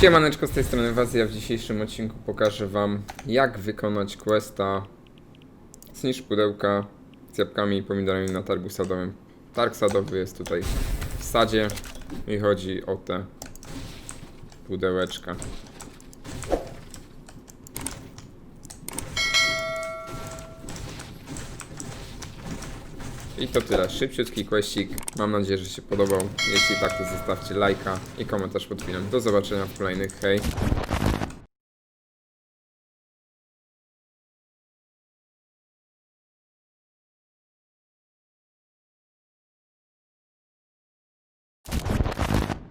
Siemaneczko, z tej strony Wazja. W dzisiejszym odcinku pokażę wam jak wykonać questa Zniszcz pudełka z jabłkami i pomidorami na targu sadowym. Targ sadowy jest tutaj w sadzie i chodzi o te pudełeczka. I to tyle. Szybciutki questik. Mam nadzieję, że się podobał. Jeśli tak, to zostawcie lajka i komentarz pod filmem. Do zobaczenia w kolejnych. Hej!